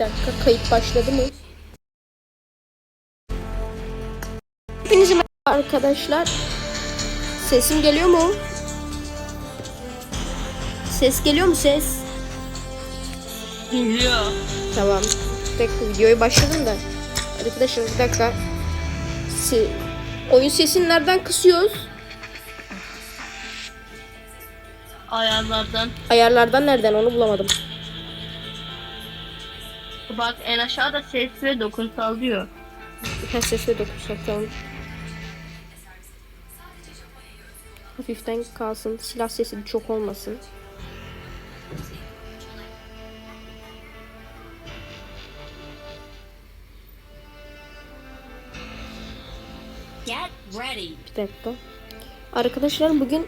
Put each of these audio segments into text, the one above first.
dakika kayıt başladı mı? Hepinize merhaba arkadaşlar. Sesim geliyor mu? Ses geliyor mu ses? Geliyor. Tamam. Bir dakika videoyu başladım da. Arkadaşlar bir dakika. Se oyun sesini nereden kısıyoruz? Ayarlardan. Ayarlardan nereden onu bulamadım. Bak en aşağıda ses ve dokunsal diyor. Ha sesle dokunsak tamam. Hafiften kalsın. Silah sesi çok olmasın. Get ready. Bir dakika. Arkadaşlar bugün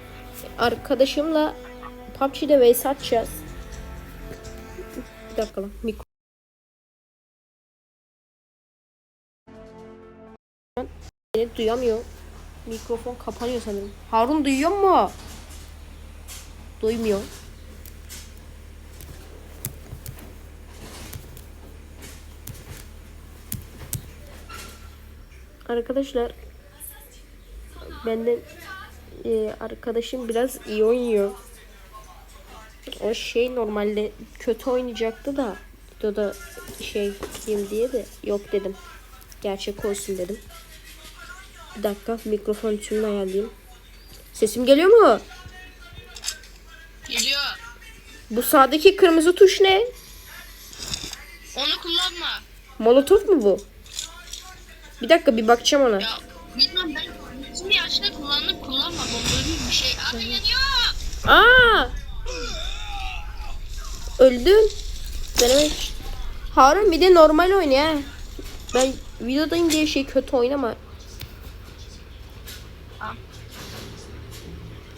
arkadaşımla PUBG'de vs atacağız. Bir dakika lan. Mikro. Beni duyamıyor. Mikrofon kapanıyor sanırım. Harun duyuyor mu? Duymuyor. Arkadaşlar benden e, arkadaşım biraz iyi oynuyor. O şey normalde kötü oynayacaktı da videoda şey diyeyim diye de yok dedim. Gerçek olsun dedim. Bir dakika mikrofon tümünü ayarlayayım. Sesim geliyor mu? Geliyor. Bu sağdaki kırmızı tuş ne? Onu kullanma. Molotof mu bu? Bir dakika bir bakacağım ona. Ya bilmem ben bizim yaşta kullandım kullanma. Bomba gibi bir şey. Abi yanıyor. Aa! Öldüm. Denemek. Harun bir de normal oyna ha. Ben videodayım diye şey kötü oynama.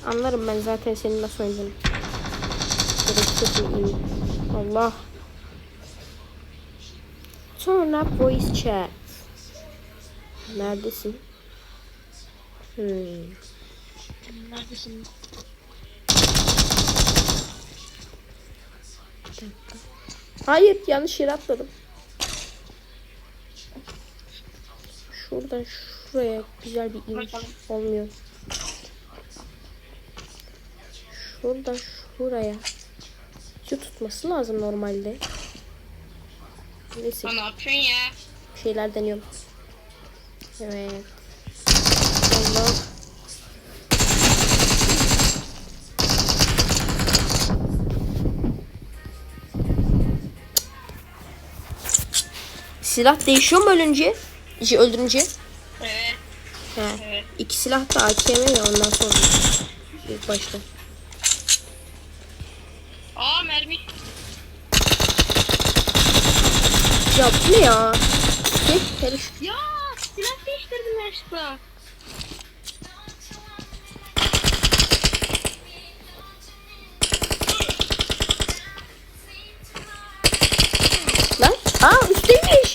Anlarım ben zaten senin nasıl oynadığını. İyi. Allah. Sonra voice chat. Neredesin? Hmm. Neredesin? Hayır yanlış yere atladım. Şuradan şuraya güzel bir iniş olmuyor. Şuradan şuraya. Şu tutması lazım normalde. Neyse ne yapıyorsun ya? bir şeyler deniyorum. Evet. Allah. Silah değişiyor mu ölünce? Şey, öldürünce? Evet. He. Evet. İki silah da AKM ya ondan sonra. İlk başta. Aa mermi. Ya bu ne ya? Hele şu- Ya silah değiştirdim yaşta. Lan. Aa üstteymiş.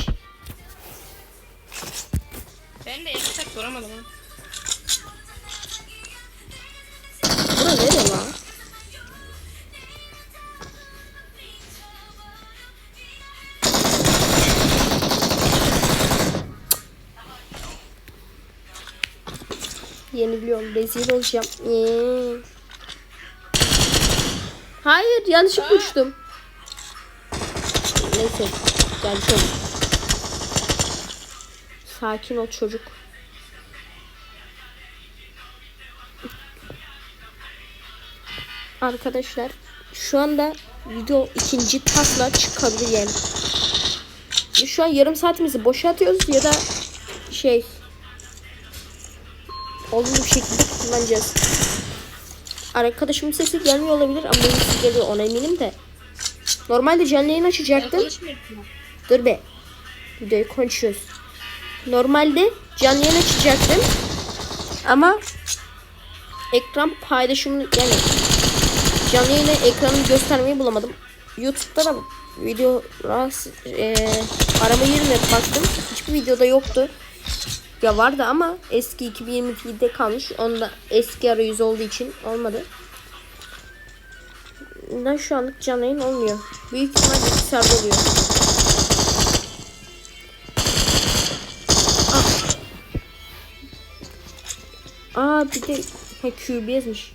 Ben de yaşta soramadım ha. Yeniliyorum. Rezil olacağım. Ee. Hayır yanlışlıkla uçtum. Neyse. Gel çocuk. Sakin ol çocuk. Arkadaşlar şu anda video ikinci tasla çıkabilir yani. Şu an yarım saatimizi boşa atıyoruz ya da şey bir şekilde kullanacağız. Arkadaşımın sesi gelmiyor olabilir ama benim sesi geliyor ona eminim de. Normalde canlı yayın açacaktım. Dur be. Videoyu konuşuyoruz. Normalde canlı yayın açacaktım. Ama ekran paylaşımını yani canlı yayına ekranı göstermeyi bulamadım. YouTube'da da video rahatsız, e, arama yerine baktım. Hiçbir videoda yoktu. Ya vardı ama eski 2022'de kalmış. Onda eski arayüz olduğu için olmadı. Neden şu anlık canlı yayın olmuyor? Büyük ihtimal bilgisayarda oluyor. Ah. Aa bir de ha, QB'ymiş.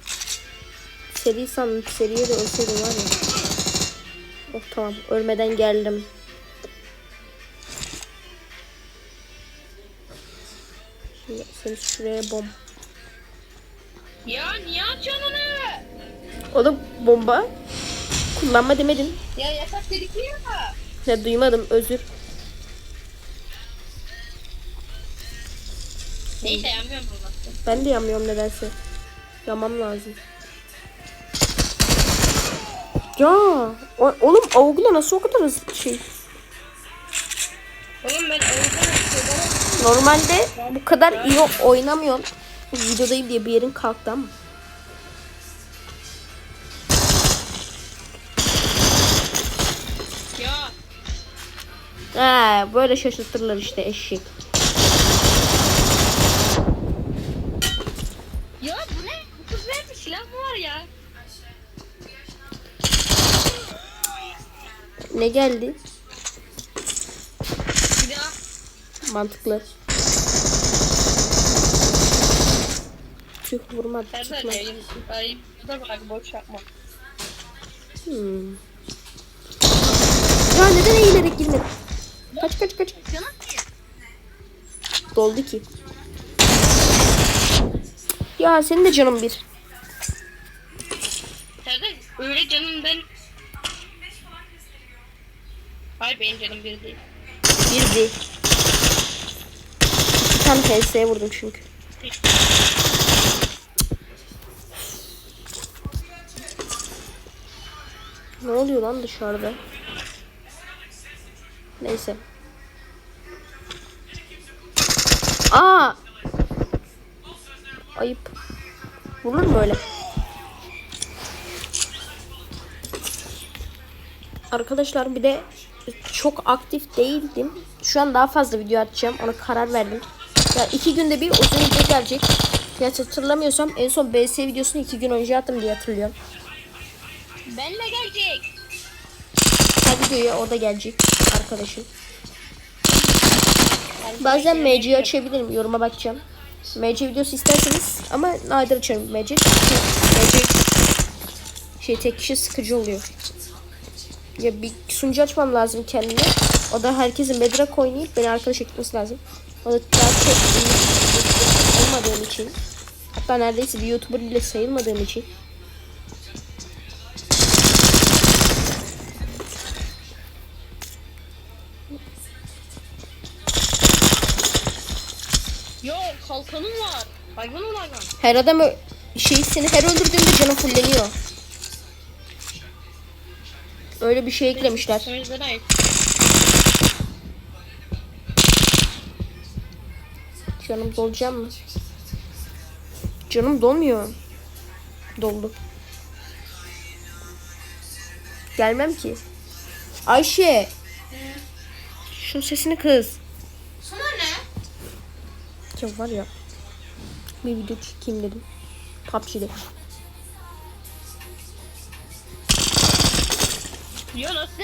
Seri sandım. Seriye de ölseydi var ya. Oh tamam. Ölmeden geldim. Şimdi seni şuraya bom. Ya niye atıyorsun onu? Oğlum bomba. Kullanma demedim. Ya yasak dedik ya. Ya duymadım özür. Neyse yanmıyorum bunu. Ben de yanmıyorum nedense. Yanmam lazım. Ya o- oğlum avukla nasıl o kadar hızlı şey? Oğlum ben oyundan Normalde bu kadar iyi oynamıyorum. Videodayım diye bir yerin kalktı ama. Ya Ha, böyle şaşırtırlar işte eşek. Ya bu ne? Bu kız vermiş silah mı var ya? Ne geldi? Bir. Mantıklı. Tüh vurmadı. Serdar çıkmadı. yayın. Ayıp. Da bırak boş yapma. Hmm. Ya neden eğilerek girmedin? Kaç kaç kaç. Doldu ki. Ya senin de canın bir. Serdar öyle canım ben... Hayır benim canım bir değil. Birdi. İki tane HS'ye vurdum çünkü. Ne oluyor lan dışarıda? Neyse. Aa! Ayıp. Vurur mu öyle? Arkadaşlar bir de çok aktif değildim. Şu an daha fazla video atacağım. Ona karar verdim. Ya iki günde bir uzun video gelecek. Ya hatırlamıyorsam en son BS videosunu iki gün önce attım diye hatırlıyorum. Benle gelecek. Her videoya o da gelecek arkadaşım. Bazen MC açabilirim. Yoruma bakacağım. MC videosu isterseniz ama nadir açarım MC. MC şey tek kişi sıkıcı oluyor. Ya bir sunucu açmam lazım kendime. O da herkesin Bedrock oynayıp beni arkadaş etmesi lazım. O da daha çok olmadığım için. Hatta neredeyse bir YouTuber bile sayılmadığım için. Yo kalkanım var. Hayvan ol hayvan. Her adam ö- şey seni her öldürdüğünde canın fulleniyor. Öyle bir şey eklemişler. Canım dolacak mı? Canım dolmuyor. Doldu. Gelmem ki. Ayşe. Şunun sesini kız. Ne? Ya var ya. Bir video çekeyim dedim. PUBG'de. Nasıl?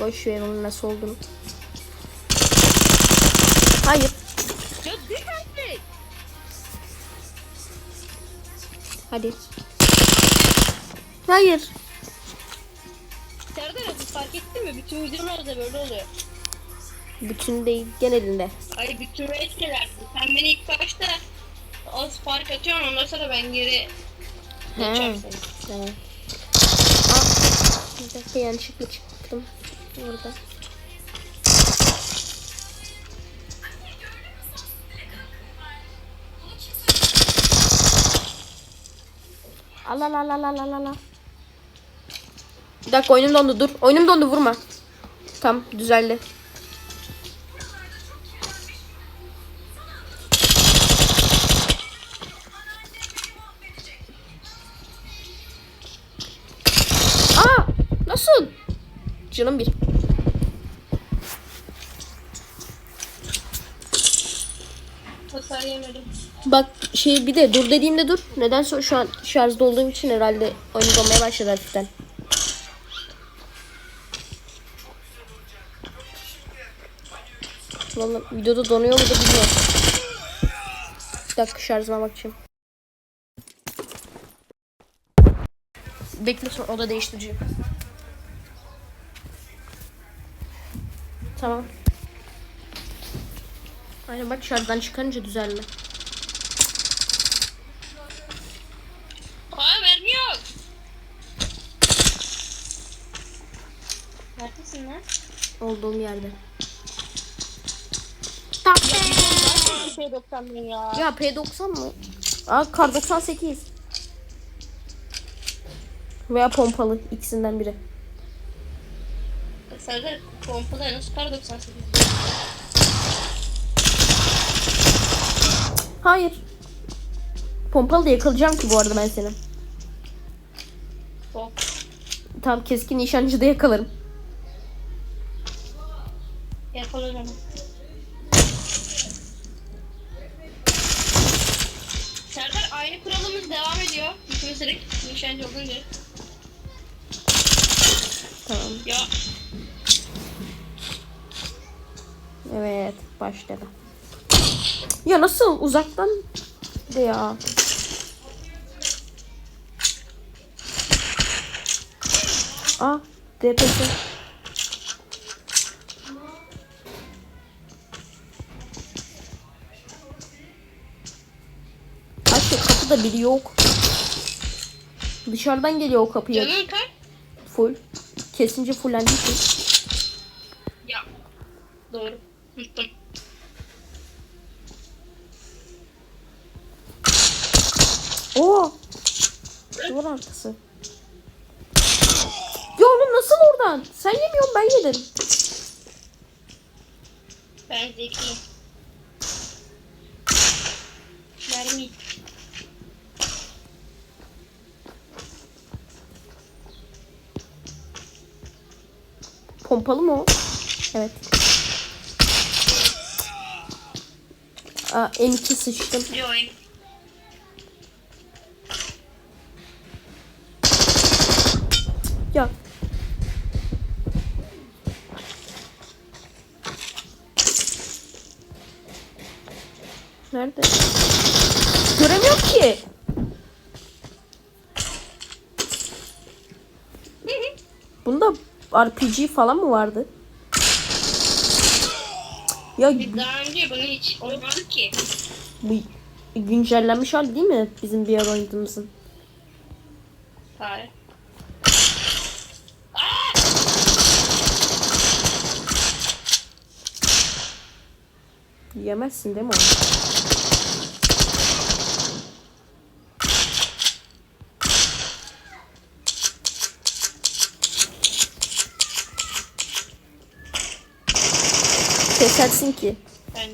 Boş ver onun nasıl olduğunu. Hayır. Hadi. Hayır. Serdar abi fark ettin mi? Bütün videolarda böyle oluyor. Bütün değil genelinde. Ay bütün etkiler. Sen beni ilk başta az fark atıyorsun ondan sonra ben geri geçiyorum seni. Evet. Aa, bir dakika yanlışlıkla çıktım. Orada. Al al al al al al al. Bir dakika oyunum dondu dur. Oyunum dondu vurma. Tamam düzeldi. Canım bir. Bak şey bir de dur dediğimde dur. Nedense şu an şarjda olduğum için herhalde oyun donmaya başladı hafiften. Vallahi videoda donuyor mu da bilmiyorum. dakika şarjıma bakacağım. Bekle sonra oda değiştireceğim. Tamam. Aynen bak şarjdan çıkarınca düzeldi. Aa mermi yok. Neredesin lan? Olduğum yerde. Şey 90 bin ya. Ya P90 mı? Aa kar 98. Veya pompalı ikisinden biri. Serdar pompalı en az kar 98. Hayır. Pompalı da yakalayacağım ki bu arada ben seni. Hop. Tam keskin nişancı da yakalarım. Yakala onu. Serdar aynı kuralımız devam ediyor. İkimiz direkt nişancı olunca. Tamam. Ya Evet başladı. Ya nasıl uzaktan de ya. Ah DPS. Şu kapıda biri yok. Dışarıdan geliyor o kapıya. canın kaç? Full. Kesince fullendi ki. Ya. Doğru. Ben zekiyim. Mermi. Pompalı mı o? Evet. Aa, M2 sıçtım. Join. Ya. Nerede? Göremiyorum ki. Bunda RPG falan mı vardı? Ya Biz daha önce bunu hiç oynamadık ki. bu güncellenmiş hali değil mi? Bizim bir yer oynadığımızın. Hayır. Yemezsin değil mi onu? Kesersin ki. Ben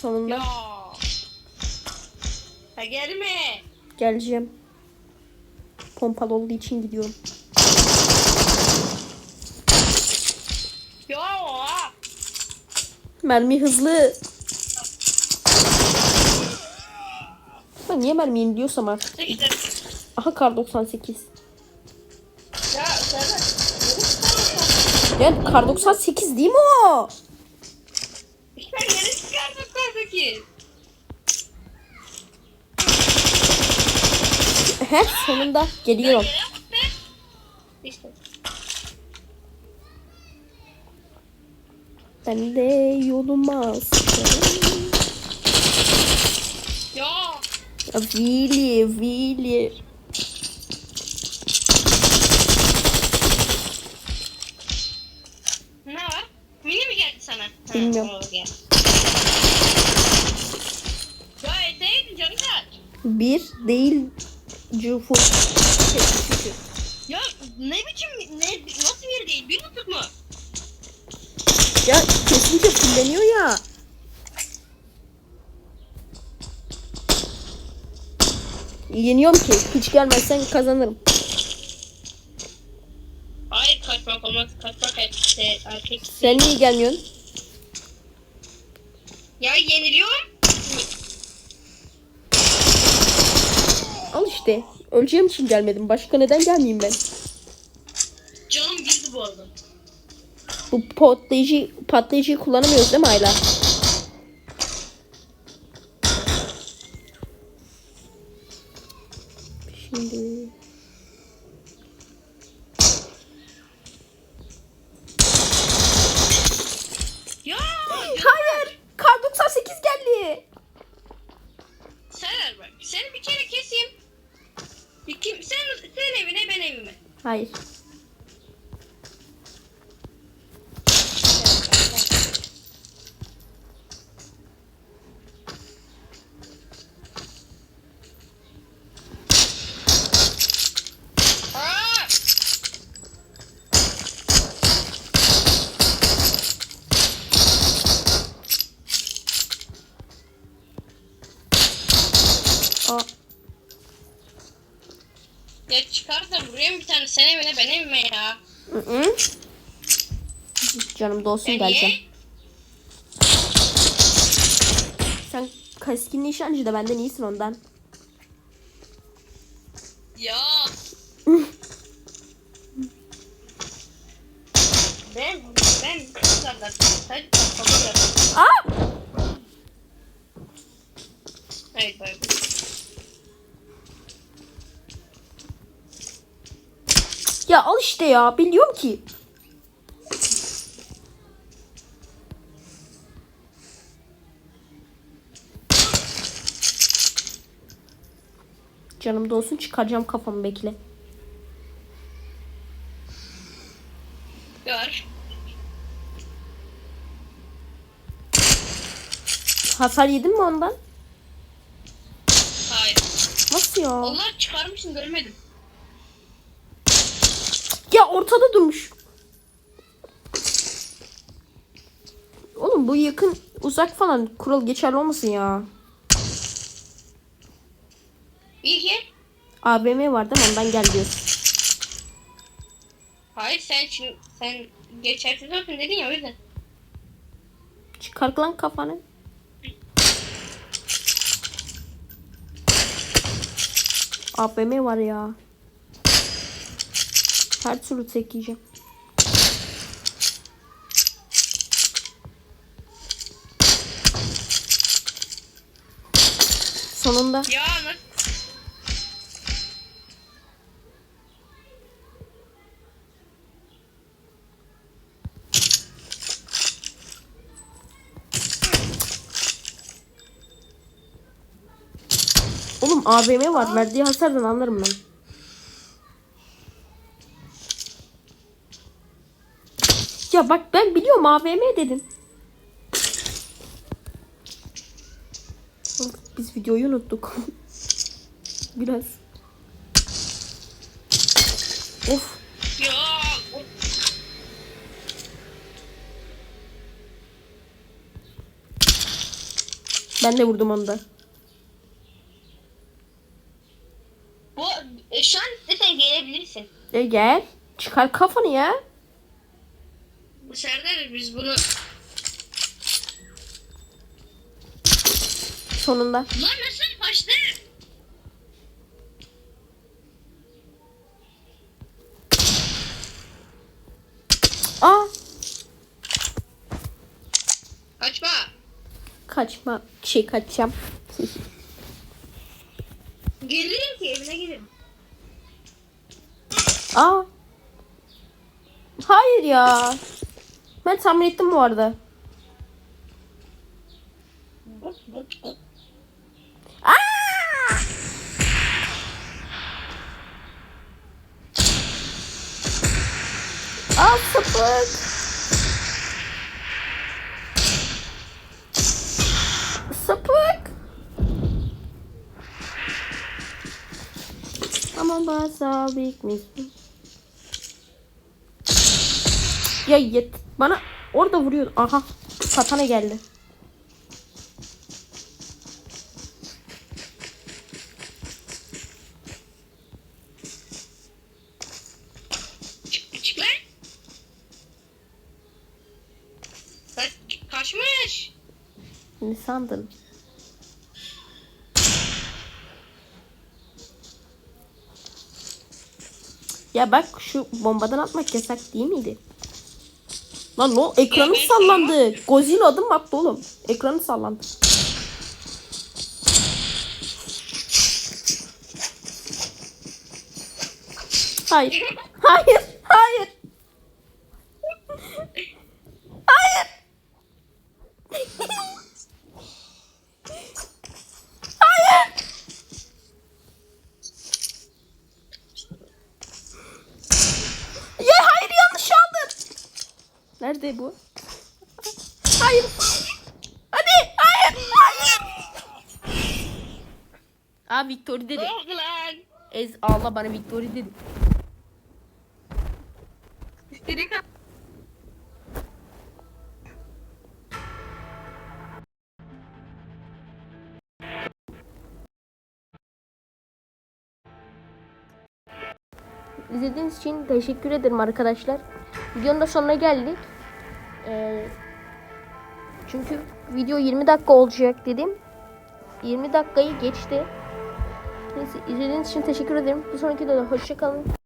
Sonunda ya. Ha gelme. geleceğim. Pompalı olduğu için gidiyorum. Ya. Mermi hızlı. Ben niye mermi yeniliyorsam artık. İşte. Aha kar 98. Ya Serdar. Yani kar 98 değil mi o? Ben yeni çıkardım kardaki. He sonunda geliyorum. İşte. Ben de yoluma sıkarım. Ya. Vili, Vili. Ne var? Mini mi geldi sana? Ha, Bilmiyorum. o geldi. Ya eteğin canı kaç? Bir değil cufu. Ya ne biçim ne nasıl bir değil? Bir buçuk mu? Ya kesince fulleniyor ya. Yeniyorum ki. Hiç gelmezsen kazanırım. Hayır kaçmak olmaz. Kaçmak erkek. erkek. Sen niye gelmiyorsun? Ya yeniliyorum. Al işte. işte. Öleceğim için gelmedim. Başka neden gelmeyeyim ben? Canım girdi bu arada. Bu patlayıcı patlayıcıyı kullanamıyoruz değil mi Ayla? Ya çıkar da vurayım bir tane sen evine ben evime ya. ı -ı. Canım dolsun geleceğim. niye? Sen keskin nişancı da benden iyisin ondan. İşte ya. Biliyorum ki. Canım dolsun çıkaracağım kafamı bekle. Gör. Hasar yedin mi ondan? Hayır. Nasıl ya? Allah çıkarmışsın görmedim. Ortada durmuş. Oğlum bu yakın uzak falan kural geçerli olmasın ya. Ki. AVM var değil mi? Ondan gel diyorsun. Hayır sen şimdi sen geçersiz olsun dedin ya o yüzden. Çıkar lan kafanı. AVM var ya. Her türlü tek yiyeceğim. Sonunda. Ya? Oğlum AVM var. Verdiği hasardan anlarım ben. Ya bak ben biliyorum AVM dedin. Oğlum, Biz videoyu unuttuk. Biraz. Of. Ya. Ben de vurdum onu da. Bu e, şu an sen gelebilirsin. E gel. Çıkar kafanı ya. Serdar biz bunu Sonunda. Lan nasıl kaçtı? Aa. Kaçma. Kaçma. Şey kaçacağım. Gelirim ki evine gelirim. Aa. Hayır ya. Ben tahmin ettim bu arada. Aa! Aa sapık. Sapık. Ama bazı büyükmüş. Ya yet bana orada vuruyor. Aha satana geldi. Kaçmış. Ne sandın? Ya bak şu bombadan atmak yasak değil miydi? Lan o ekranı sallandı. Godzilla adım attı oğlum? Ekranı sallandı. Hayır. Hayır. Hayır. Hayır. Ya hayır yanlış aldın. Nerede bu? Hayır. Hadi. Hayır. Hayır. Aa Victory dedi. Lan. Ez Allah bana Victory dedi. İstedik İzlediğiniz için teşekkür ederim arkadaşlar. Videonun da sonuna geldik. Ee, çünkü video 20 dakika olacak dedim. 20 dakikayı geçti. Neyse izlediğiniz için teşekkür ederim. Bir sonraki videoda hoşçakalın.